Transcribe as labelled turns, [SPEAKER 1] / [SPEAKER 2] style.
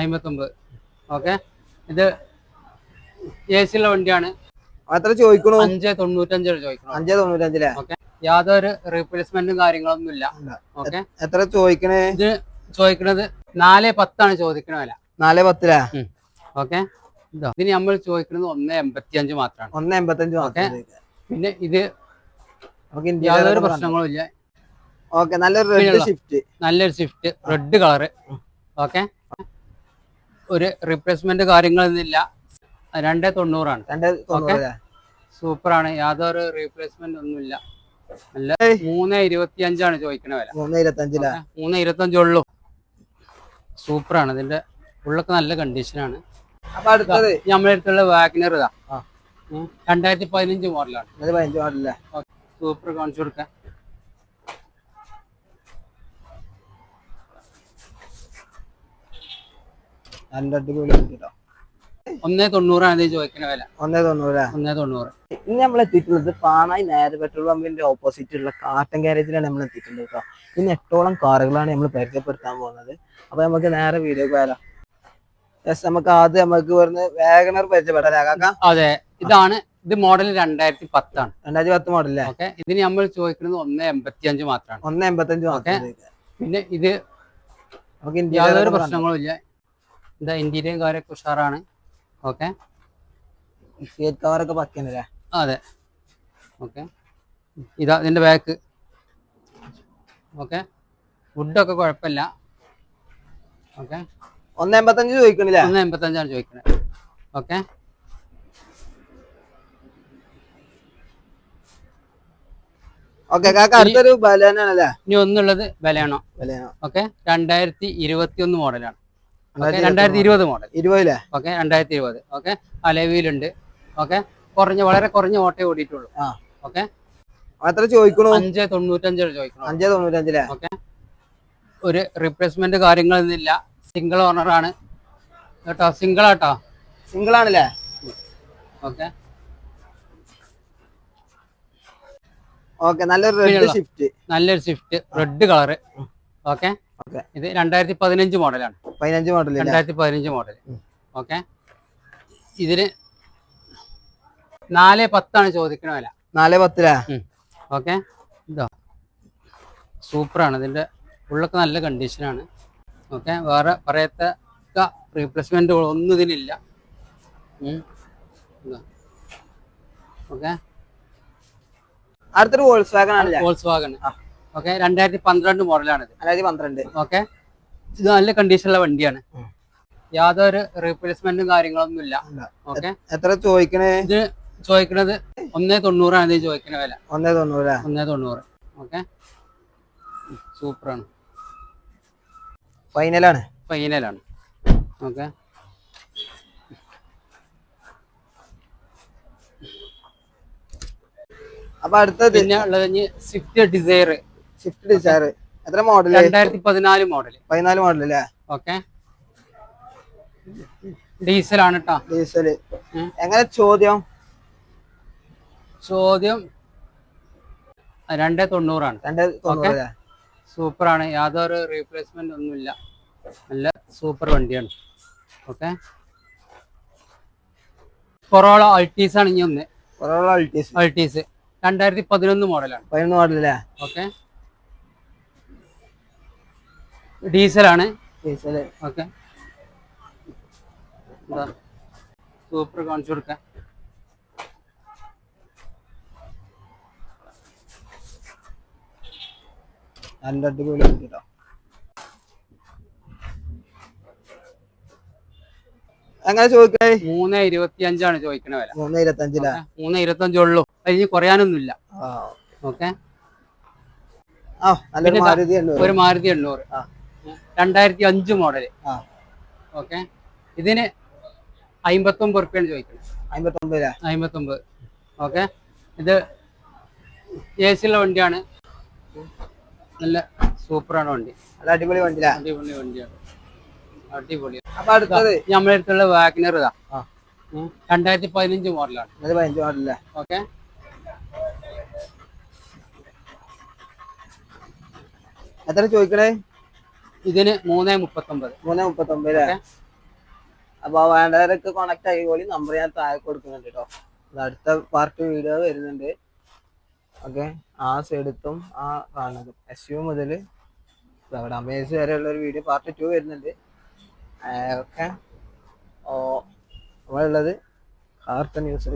[SPEAKER 1] അമ്പത്തൊമ്പത്. ഓക്കെ. ഇത് എ സിയുള്ള വണ്ടിയാണ്.
[SPEAKER 2] എത്ര ചോദിക്കണു?
[SPEAKER 1] അഞ്ച് തൊണ്ണൂറ്റഞ്ച് ചോദിക്കണം.
[SPEAKER 2] അഞ്ച് തൊണ്ണൂറ്റഞ്ചിലെ
[SPEAKER 1] ഓക്കെ. യാതൊരു റീപ്ലേസ്മെന്റും കാര്യങ്ങളൊന്നും ഇല്ല. ഓക്കെ.
[SPEAKER 2] എത്ര ചോദിക്കണേ?
[SPEAKER 1] ഇത് ചോദിക്കണത് നാല് പത്താണ് ചോദിക്കണ വില.
[SPEAKER 2] നാല് പത്തിലാ
[SPEAKER 1] ഓക്കെ. ഇതോ. ഇതിന് നമ്മൾ ചോദിക്കുന്നത് ഒന്ന് എൺപത്തി അഞ്ച് മാത്രമാണ്
[SPEAKER 2] ഒന്ന് എൺപത്തഞ്ച്
[SPEAKER 1] ഓക്കേ.
[SPEAKER 2] മാത്രം
[SPEAKER 1] പിന്നെ ഇത് യാതൊരു പ്രശ്നങ്ങളും ഇല്ല.
[SPEAKER 2] ഓക്കെ. നല്ലൊരു റെഡ് ഷിഫ്റ്റ്
[SPEAKER 1] നല്ലൊരു സ്വിഫ്റ്റ് റെഡ് കളറ് ഓക്കെ. ഒരു റിപ്ലേസ്മെന്റ് കാര്യങ്ങളൊന്നുമില്ല രണ്ട് തൊണ്ണൂറാണ്.
[SPEAKER 2] രണ്ട് തൊണ്ണൂറിലാ
[SPEAKER 1] സൂപ്പറാണ്. യാതൊരു റീപ്ലേസ്മെന്റ് ഒന്നുമില്ല. നല്ല
[SPEAKER 2] ഏയ്.
[SPEAKER 1] മൂന്ന് ഇരുപത്തി അഞ്ചാണ് ചോദിക്കണ വില.
[SPEAKER 2] മൂന്ന് ഇരുപത്തഞ്ചിലാ?
[SPEAKER 1] മൂന്ന് ഇരുപത്തഞ്ചേ ഉള്ളൂ. സൂപ്പറാണ്. ഇതിന്റെ ഉള്ളൊക്കെ നല്ല കണ്ടീഷനാണ്
[SPEAKER 2] അപ്പൊ അടുത്തത്?
[SPEAKER 1] വാഗ്നർ ഇതാ. രണ്ടായിരത്തി പതിനഞ്ച് മോഡലാണ്. സൂപ്പർ കാണിച്ചു കൊടുക്കാം.
[SPEAKER 2] നല്ല അടിപൊളി വണ്ടി ട്ടോ.
[SPEAKER 1] ഒന്നേ തൊണ്ണൂറാണ് ചോദിക്കുന്ന വില.
[SPEAKER 2] ഒന്നേ തൊണ്ണൂറാ.
[SPEAKER 1] ഒന്നേ തൊണ്ണൂറ്.
[SPEAKER 2] ഇന്ന് നമ്മൾ എത്തിയിട്ടുള്ളത് പാണായി നേരെ പെട്രോൾ പമ്പിന്റെ ഓപ്പോസിറ്റ് ഉള്ള കാട്ടൻ ഗാരേജിലാണ് നമ്മൾ എത്തിയിട്ടുള്ളത് കേട്ടോ. ഇന്ന് എട്ടോളം കാറുകളാണ് നമ്മൾ പരിചയപ്പെടുത്താൻ പോകുന്നത്. അപ്പൊ നമുക്ക് നേരെ വീഡിയോ പോയാലോ യെസ് നമുക്ക് ആദ്യം നമുക്ക് പറഞ്ഞ് വേഗനർ പരിചയപ്പെടാം.
[SPEAKER 1] അതെ ഇതാണ് ഇത് മോഡൽ രണ്ടായിരത്തി പത്താണ്
[SPEAKER 2] രണ്ടായിരത്തി പത്ത് മോഡലേ
[SPEAKER 1] ഓക്കെ ഇതിന് നമ്മൾ ചോദിക്കുന്നത് ഒന്ന് എൺപത്തി അഞ്ച് മാത്രമാണ്
[SPEAKER 2] ഒന്ന് എൺപത്തഞ്ച് മാത്രം
[SPEAKER 1] പിന്നെ ഇത്
[SPEAKER 2] നമുക്ക്
[SPEAKER 1] യാതൊരു
[SPEAKER 2] ഇന്ത്യ
[SPEAKER 1] പ്രശ്നങ്ങളും ഇല്ല. ഇതാ ഇന്റീരിയർ കാര്യമൊക്കെ ഉഷാറാണ്. ഓക്കെ
[SPEAKER 2] സീറ്റ് കവറൊക്കെ പക്കല്ലേ
[SPEAKER 1] അതെ. ഓക്കെ ഇതാ ഇതിന്റെ ബാക്ക് ഓക്കെ വുഡൊക്കെ കുഴപ്പമില്ല. ഓക്കെ
[SPEAKER 2] ഒന്ന് എൺപത്തഞ്ച് ചോദിക്കണില്ല?
[SPEAKER 1] ഒന്ന് എൺപത്തഞ്ചാണ് ചോദിക്കണേ. ഓക്കെ
[SPEAKER 2] ഓക്കെ കാക്ക അടുത്തൊരു ബലാനാണല്ലേ
[SPEAKER 1] ഇനി ഒന്നുള്ളത് ബലയണോ
[SPEAKER 2] ബലാനോ.
[SPEAKER 1] ഓക്കെ രണ്ടായിരത്തി ഇരുപത്തി ഒന്ന് മോഡലാണ് രണ്ടായിരത്തി ഇരുപത് മോഡൽ
[SPEAKER 2] ഇരുപതിലെ?
[SPEAKER 1] ഓക്കെ രണ്ടായിരത്തി ഇരുപത്. ഓക്കെ അലവിയിലുണ്ട് ഓക്കെ കുറഞ്ഞ വളരെ കുറഞ്ഞ ഓട്ടേ ഓടിയിട്ടുള്ളൂ.
[SPEAKER 2] ആ.
[SPEAKER 1] ഓക്കെ
[SPEAKER 2] എത്ര ചോദിക്കണു?
[SPEAKER 1] അഞ്ച് തൊണ്ണൂറ്റഞ്ച് ചോദിക്കണം.
[SPEAKER 2] അഞ്ച് തൊണ്ണൂറ്റഞ്ചിലെ?
[SPEAKER 1] ഓക്കെ ഒരു റീപ്ലേസ്മെന്റ് കാര്യങ്ങളൊന്നുമില്ല സിംഗിൾ ഓണർ ആണ്. കേട്ടോ സിംഗിൾ ആട്ടോ.
[SPEAKER 2] സിംഗിൾ ആണല്ലേ?
[SPEAKER 1] ഓക്കെ.
[SPEAKER 2] ഓക്കെ നല്ലൊരു റെഡ്
[SPEAKER 1] നല്ലൊരു Swift red colour okay?
[SPEAKER 2] Okay.
[SPEAKER 1] ഇത് രണ്ടായിരത്തി പതിനഞ്ച് മോഡലാണ്.
[SPEAKER 2] പതിനഞ്ച് മോഡൽ
[SPEAKER 1] രണ്ടായിരത്തി പതിനഞ്ച് മോഡൽ ഓക്കെ? ഇതിന് നാല് പത്താണ് ചോദിക്കണ വില.
[SPEAKER 2] നാല് പത്തിലാ?
[SPEAKER 1] ഓക്കെ? ഇതോ. സൂപ്പറാണ്. ഇതിന്റെ ഉള്ളൊക്കെ നല്ല കണ്ടീഷനാണ് ഓക്കെ? വേറെ പറയത്ത റീപ്ലേസ്മെന്റ് ഒന്നും ഇതിനില്ല ഓക്കെ?
[SPEAKER 2] അടുത്തൊരു വോൾസ് വാഗൺ ആണ്
[SPEAKER 1] വോൾസ് വാഗൺ ഓക്കെ രണ്ടായിരത്തി പന്ത്രണ്ട് മോഡലാണിത്.
[SPEAKER 2] രണ്ടായിരത്തി പന്ത്രണ്ട്
[SPEAKER 1] ഓക്കെ ഇത് നല്ല കണ്ടീഷനുള്ള വണ്ടിയാണ്. യാതൊരു റീപ്ലേസ്മെന്റും കാര്യങ്ങളൊന്നും ഇല്ല. ഓക്കെ
[SPEAKER 2] എത്ര ചോദിക്കണേ?
[SPEAKER 1] ഇത് ചോദിക്കണത് ഒന്നേ തൊണ്ണൂറാണ് ഇത് ചോദിക്കണ വില.
[SPEAKER 2] ഒന്നേ തൊണ്ണൂറ്
[SPEAKER 1] ഒന്നേ തൊണ്ണൂറ്. ഓക്കെ സൂപ്പറാണ്.
[SPEAKER 2] ഫൈനലാണ്
[SPEAKER 1] ഫൈനലാണ് ഓക്കെ
[SPEAKER 2] അപ്പൊ അടുത്തത്
[SPEAKER 1] പിന്നെ ഉള്ളത് സ്വിഫ്റ്റ് ഡിസയർ
[SPEAKER 2] സ്വിഫ്റ്റ് ഡിസയർ എത്ര മോഡൽ
[SPEAKER 1] രണ്ടായിരത്തി പതിനാല് മോഡൽ
[SPEAKER 2] പതിനാല് മോഡൽ അല്ലേ
[SPEAKER 1] ഓക്കെ ഡീസലാണ് കേട്ടോ ഡീസൽ.
[SPEAKER 2] എങ്ങനെ ചോദ്യം?
[SPEAKER 1] ചോദ്യം രണ്ടേ തൊണ്ണൂറാണ്.
[SPEAKER 2] രണ്ടേ തൊണ്ണൂറ്
[SPEAKER 1] സൂപ്പറാണ് യാതൊരു റീപ്ലേസ്മെന്റ് ഒന്നുമില്ല. നല്ല സൂപ്പർ വണ്ടിയാണ്. ഓക്കെ കൊറോള അൾട്ടീസ് ആണ് ഇനി ഒന്ന്.
[SPEAKER 2] കൊറോള അൾട്ടീസ്
[SPEAKER 1] അൾട്ടീസ് രണ്ടായിരത്തി പതിനൊന്ന് മോഡലാണ്
[SPEAKER 2] പതിനൊന്ന് മോഡലല്ലേ
[SPEAKER 1] ഓക്കെ ഡീസലാണ്.
[SPEAKER 2] ഡീസൽ.
[SPEAKER 1] ഓക്കെ. സൂപ്പർ കാണിച്ചു കൊടുക്കാം.
[SPEAKER 2] നല്ല അടിപൊളി. എങ്ങനെ ചോദിക്കണേ?
[SPEAKER 1] മൂന്ന് ഇരുപത്തി അഞ്ചാണ് ചോദിക്കണ വില.
[SPEAKER 2] മൂന്ന് ഇരുപത്തി ഇരുപത്തഞ്ചിലാ
[SPEAKER 1] മൂന്ന് ഇരുപത്തി ഉള്ളൂ അതിന് കുറയാനൊന്നുമില്ല. ഓക്കെ. ഒരു മാരുതി എണ്ണൂറ്.
[SPEAKER 2] ആ.
[SPEAKER 1] രണ്ടായിരത്തി അഞ്ച് മോഡൽ.
[SPEAKER 2] ആ.
[SPEAKER 1] ഓക്കെ. ഇതിന് അമ്പത്തൊമ്പത് റുപ്യാണ് ചോദിക്കുന്നത്.
[SPEAKER 2] അമ്പത്തൊമ്പത്
[SPEAKER 1] അമ്പത്തൊമ്പത് ഓക്കെ. ഇത് എ സി ഉള്ള വണ്ടിയാണ്. നല്ല സൂപ്പറാണ് വണ്ടി.
[SPEAKER 2] നല്ല അടിപൊളി വണ്ടി
[SPEAKER 1] അടിപൊളി വണ്ടിയാണ്. അടിപൊളി.
[SPEAKER 2] അപ്പൊ അടുത്തത്.
[SPEAKER 1] നമ്മുടെ അടുത്തുള്ള വാഗ്നർ ഇതാ. രണ്ടായിരത്തി പതിനഞ്ച് മോഡലാണ്.
[SPEAKER 2] പതിനഞ്ച് മോഡലല്ലേ
[SPEAKER 1] ഓക്കെ.
[SPEAKER 2] എത്ര ചോദിക്കണേ?
[SPEAKER 1] ഇതിന് മൂന്ന് മുപ്പത്തൊമ്പത്.
[SPEAKER 2] മൂന്ന് മുപ്പത്തൊമ്പത് അപ്പൊ വേണ്ടവരൊക്കെ കോണക്ട് ആയിക്കോളി നമ്പർ ഞാൻ താഴെ കൊടുക്കുന്നുണ്ട് കേട്ടോ അടുത്ത പാർട്ട് വീഡിയോ വരുന്നുണ്ട്. ഓക്കെ. ആ സൈഡത്തും ആ കാണുന്നതും. എസ് യു മുതൽ അവിടെ അമേസ് വരെയുള്ള ഒരു വീഡിയോ പാർട്ട് ടു വരുന്നുണ്ട്. ഓക്കെ. ഓ നമ്മളുള്ളത് കാർത്ത ന്യൂസിൽ